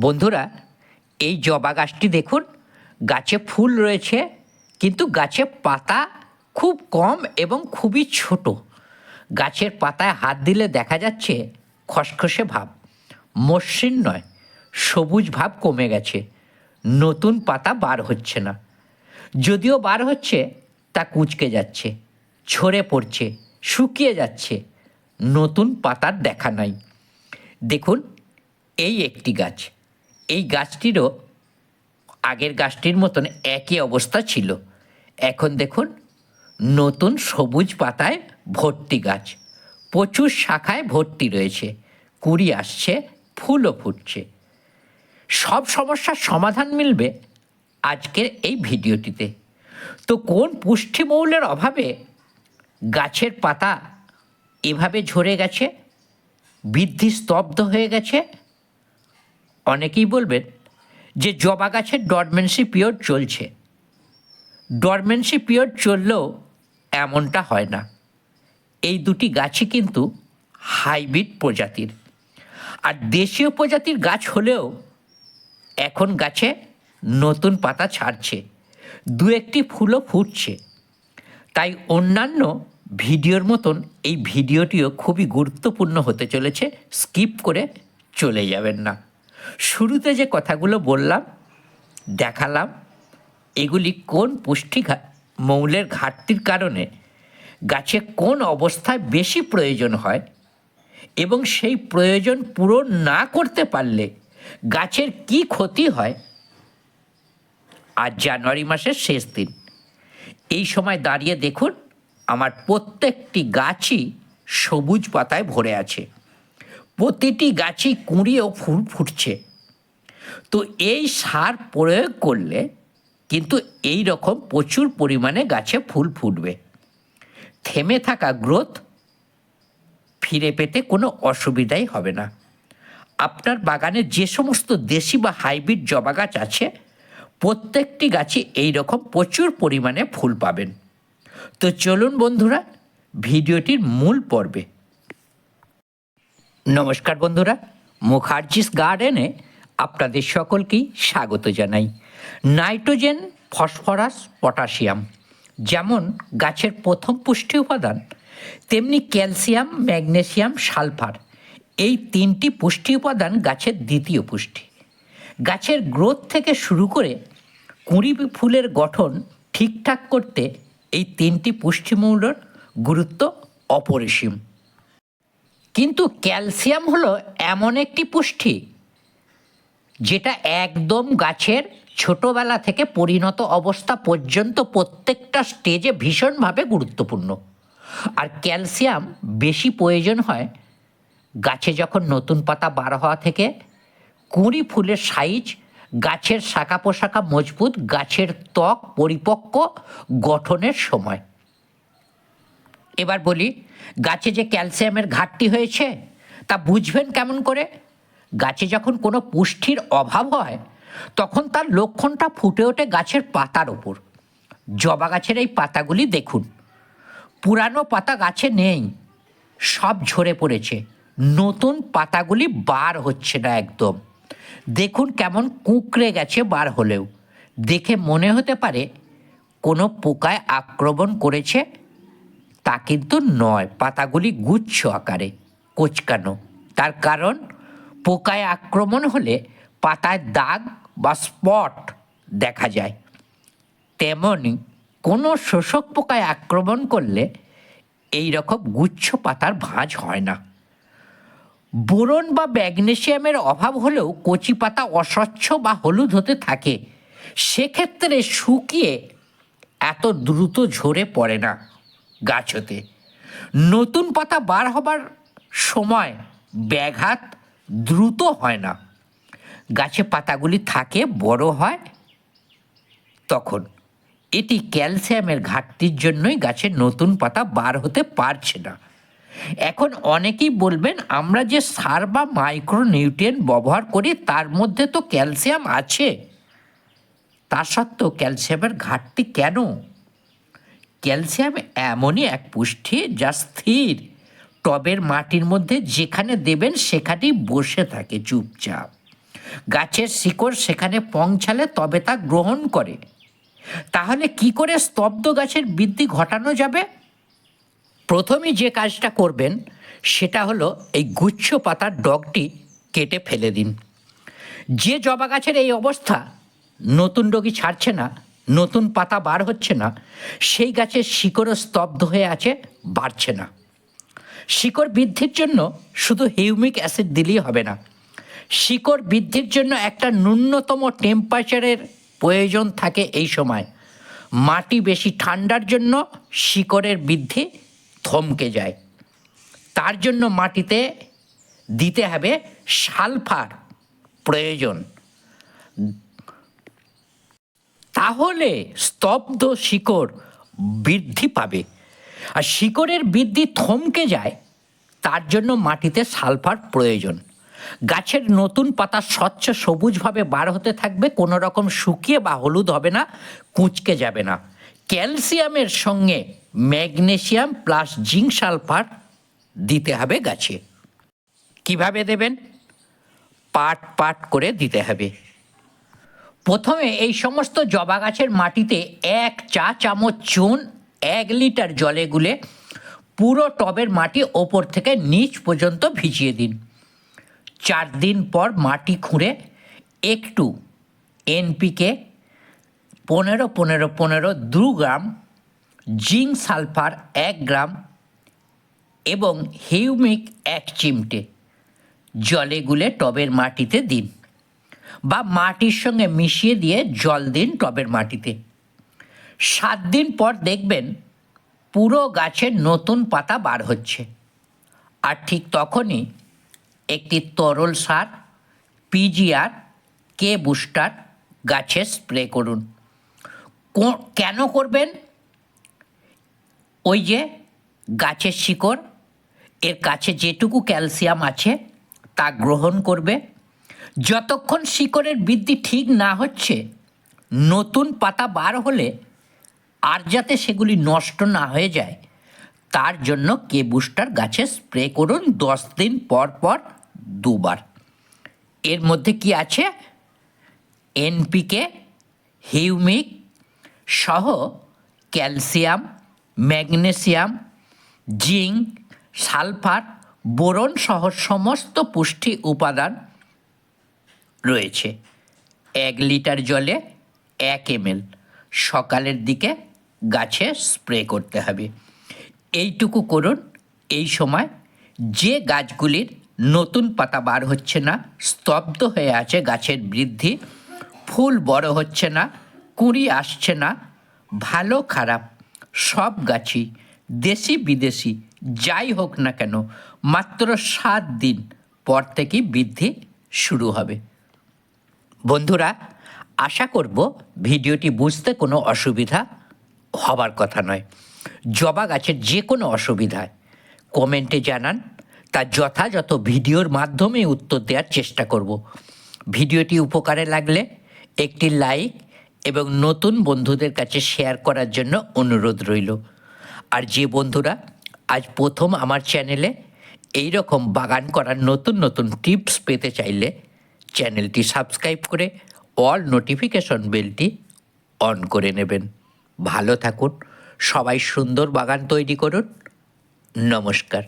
বন্ধুরা, এই জবা গাছটি দেখুন, গাছে ফুল রয়েছে, কিন্তু গাছে পাতা খুব কম এবং খুবই ছোট। গাছের পাতায় হাত দিলে দেখা যাচ্ছে খসখসে ভাব। মসৃণ নয়, সবুজ ভাব কমে গেছে। নতুন পাতা বার হচ্ছে না। যদিও বার হচ্ছে, তা কুচকে যাচ্ছে, ঝরে পড়ছে, শুকিয়ে যাচ্ছে। নতুন পাতার দেখা নাই। দেখুন, এই একটি গাছ। এই গাছটিরও আগের গাছটির মতন একই অবস্থা ছিল। এখন দেখুন, নতুন সবুজ পাতায় ভর্তি গাছ। প্রচুর শাখায় ভর্তি রয়েছে। কুড়ি আসছে, ফুলও ফুটছে। সব সমস্যার সমাধান মিলবে আজকের এই ভিডিওটিতে। তো কোন পুষ্টিমৌলের অভাবে গাছের পাতা এভাবে ঝরে গেছে, বৃদ্ধি স্তব্ধ হয়ে গেছে? অনেকেই বলবেন যে জবা গাছের ডরমেন্সি পিরিয়ড চলছে। ডরমেন্সি পিরিয়ড চললেও এমনটা হয় না। এই দুটি গাছই কিন্তু হাইব্রিড প্রজাতির। আর দেশীয় প্রজাতির গাছ হলেও এখন গাছে নতুন পাতা ছাড়ছে, দু একটি ফুলও ফুটছে। তাই অন্যান্য ভিডিওর মতন এই ভিডিওটিও খুবই গুরুত্বপূর্ণ হতে চলেছে, স্কিপ করে চলে যাবেন না। শুরুতে যে কথাগুলো বললাম, দেখালাম, এগুলি কোন পুষ্টি মৌলের ঘাটতির কারণে গাছে কোন অবস্থায় বেশি প্রয়োজন হয় এবং সেই প্রয়োজন পূরণ না করতে পারলে গাছের কি ক্ষতি হয়? আজ জানুয়ারি মাসের শেষ দিন। এই সময় দাঁড়িয়ে দেখুন, আমার প্রত্যেকটি গাছই সবুজ পাতায় ভরে আছে। প্রতিটি গাছই কুঁড়ি ও ফুল ফুটছে। তো এই সার প্রয়োগ করলে কিন্তু এই রকম প্রচুর পরিমাণে গাছে ফুল ফুটবে। থেমে থাকা গ্রোথ ফিরে পেতে কোনো অসুবিধাই হবে না। আপনার বাগানে যে সমস্ত দেশি বা হাইব্রিড জবা গাছ আছে, প্রত্যেকটি গাছে এই রকম প্রচুর পরিমাণে ফুল পাবেন। তো চলুন বন্ধুরা, ভিডিওটির মূল পর্বে নমস্কার বন্ধুরা, মুখার্জিস গার্ডেনে আপনাদের সকলকেই স্বাগত জানাই। নাইট্রোজেন, ফসফরাস, পটাশিয়াম, যেমন গাছের প্রথম পুষ্টি উপাদান, তেমনি ক্যালসিয়াম, ম্যাগনেসিয়াম, সালফার, এই তিনটি পুষ্টি উপাদান গাছের দ্বিতীয় পুষ্টি। গাছের গ্রোথ থেকে শুরু করে কুঁড়ি ফুলের গঠন ঠিকঠাক করতে এই তিনটি পুষ্টিমূলর গুরুত্ব অপরিসীম। কিন্তু ক্যালসিয়াম হলো এমন একটি পুষ্টি যেটা একদম গাছের ছোটবেলা থেকে পরিণত অবস্থা পর্যন্ত প্রত্যেকটা স্টেজে ভীষণভাবে গুরুত্বপূর্ণ। আর ক্যালসিয়াম বেশি প্রয়োজন হয় গাছে যখন নতুন পাতা বার হওয়া থেকে কুঁড়ি ফুলের সাইজ, গাছের শাখা পোশাখা মজবুত, গাছের ত্বক পরিপক্ক গঠনের সময়। এবার বলি, গাছে যে ক্যালসিয়ামের ঘাটতি হয়েছে, তা বুঝবেন কেমন করে? গাছে যখন কোনো পুষ্টির অভাব হয়, তখন তার লক্ষণটা ফুটে ওঠে গাছের পাতার ওপর। জবা গাছের এই পাতাগুলি দেখুন। পুরানো পাতা গাছে নেই, সব ঝরে পড়েছে। নতুন পাতাগুলি বার হচ্ছে না একদম। দেখুন কেমন কুঁকড়ে গেছে বার হলেও। দেখে মনে হতে পারে, কোনো পোকায় আক্রমণ করেছে তা কিন্তু নয়, পাতাগুলি গুচ্ছ আকারে, কোচকানো। তার কারণ, পোকায় আক্রমণ হলে পাতায় দাগ বা স্পট দেখা যায়। তেমনি কোনো শোষক পোকায় আক্রমণ করলে এই রকম গুচ্ছ পাতার ভাঁজ হয় না। বোরন বা ম্যাগনেশিয়ামের অভাব হলেও কচি পাতা অস্বচ্ছ বা হলুদ হতে থাকে। সেক্ষেত্রে শুকিয়ে এত দ্রুত ঝরে পড়ে না। গাছ হতে নতুন পাতা বার হবার সময় ব্যাঘাত দ্রুত হয় না। গাছে পাতাগুলি থাকে, বড় হয় তখন। এটি ক্যালসিয়ামের ঘাটতির জন্যই গাছে নতুন পাতা বার হতে পারছে না। এখন অনেকেই বলবেন, আমরা যে সার বা মাইক্রো নিউট্রিয়েন্ট ব্যবহার করি, তার মধ্যে তো ক্যালসিয়াম আছে। তা সত্ত্বেও ক্যালসিয়ামের ঘাটতি কেন? ক্যালসিয়াম এমনই এক পুষ্টি যা স্থির। টবের মাটির মধ্যে যেখানে দেবেন সেখানেই বসে থাকে চুপচাপ। গাছের শিকড় সেখানে পৌঁছালে তবে তা গ্রহণ করে। তাহলে কি করে স্তব্ধ গাছের বৃদ্ধি ঘটানো যাবে? প্রথমে যে কাজটা করবেন, সেটা হলো এই গুচ্ছ পাতার ডগটি কেটে ফেলে দিন। যে জবা গাছের এই অবস্থা, নতুন ডগি ছাড়ছে না। নতুন পাতা বার হচ্ছে না, সেই গাছের শিকড়ও স্তব্ধ হয়ে আছে, বাড়ছে না। শিকড় বৃদ্ধির জন্য শুধু হিউমিক অ্যাসিড দিলেই হবে না। শিকড় বৃদ্ধির জন্য একটা ন্যূনতম টেম্পারেচারের প্রয়োজন থাকে এই সময়। মাটি বেশি ঠান্ডার জন্য শিকড়ের বৃদ্ধি থমকে যায়। তার জন্য মাটিতে দিতে হবে সালফার প্রয়োজন। তাহলে স্তব্ধ শিকড় বৃদ্ধি পাবে। আর শিকড়ের বৃদ্ধি থমকে যায়, তার জন্য মাটিতে সালফার প্রয়োজন। গাছের নতুন পাতা স্বচ্ছ সবুজভাবে বার হতে থাকবে, কোনো রকম শুকিয়ে বা হলুদ হবে না, কুঁচকে যাবে না। ক্যালসিয়ামের সঙ্গে ম্যাগনেসিয়াম প্লাস জিঙ্ক সালফার দিতে হবে গাছে। কীভাবে দেবেন? পাট পাট করে দিতে হবে। প্রথমে এই সমস্ত জবা গাছের মাটিতে এক চা চামচ চুন, এক লিটার জলে গুলে পুরো টবের মাটি ওপর থেকে নিচ পর্যন্ত ভিজিয়ে দিন। চার দিন পর মাটি খুঁড়ে একটু এনপিকে পনেরো পনেরো পনেরো দু গ্রাম জিঙ্ক সালফার এক গ্রাম এবং হিউমিক এক চিমটে জলে গুলে টবের মাটিতে দিন। বা মাটির সঙ্গে মিশিয়ে দিয়ে জল দিন টবের মাটিতে। সাত দিন পর দেখবেন পুরো গাছের নতুন পাতা বার হচ্ছে। আর ঠিক তখনই একটি তরল সার, পিজিআর, কে বুস্টার গাছে স্প্রে করুন। কেন করবেন? ওই যে গাছের শিকড়, এর কাছে যেটুকু ক্যালসিয়াম আছে তা গ্রহণ করবে। যতক্ষণ শিকড়ের বৃদ্ধি ঠিক না হচ্ছে, নতুন পাতা বার হলে আর যাতে সেগুলি নষ্ট না হয়ে যায়, তার জন্য কে বুস্টার গাছে স্প্রে করুন দশ দিন পর পর দুবার। এর মধ্যে কি আছে? এনপিকে, হিউমিক, সহ calcium, magnesium, zinc, sulphur, boron সহ সমস্ত পুষ্টি উপাদান রয়েছে। এক লিটার জলে এক এমএল। সকালের দিকে গাছে স্প্রে করতে হবে। এইটুকু করুন। এই সময় যে গাছগুলির নতুন পাতা বার হচ্ছে না, স্তব্ধ হয়ে আছে গাছের বৃদ্ধি, ফুল বড় হচ্ছে না, কুঁড়ি আসছে না, ভালো খারাপ, সব গাছই দেশি বিদেশি যাই হোক না কেন, মাত্র সাত দিন পর থেকেই বৃদ্ধি শুরু হবে। বন্ধুরা, আশা করব ভিডিওটি বুঝতে কোনো অসুবিধা হবার কথা নয়। জবা গাছের যে কোনো অসুবিধায় কমেন্টে জানান। তা যথাযথ ভিডিওর মাধ্যমে উত্তর দেওয়ার চেষ্টা করব। ভিডিওটি উপকারে লাগলে একটি লাইক এবং নতুন বন্ধুদের কাছে শেয়ার করার জন্য অনুরোধ রইল। আর যে বন্ধুরা, আজ প্রথম আমার চ্যানেলে এই রকম বাগান করার নতুন নতুন টিপস পেতে চাইলে চ্যানেলটি সাবস্ক্রাইব করে অল নোটিফিকেশন বেলটি অন করে নেবেন। ভালো থাকুন, সবাই সুন্দর বাগান তৈরি করুন। নমস্কার।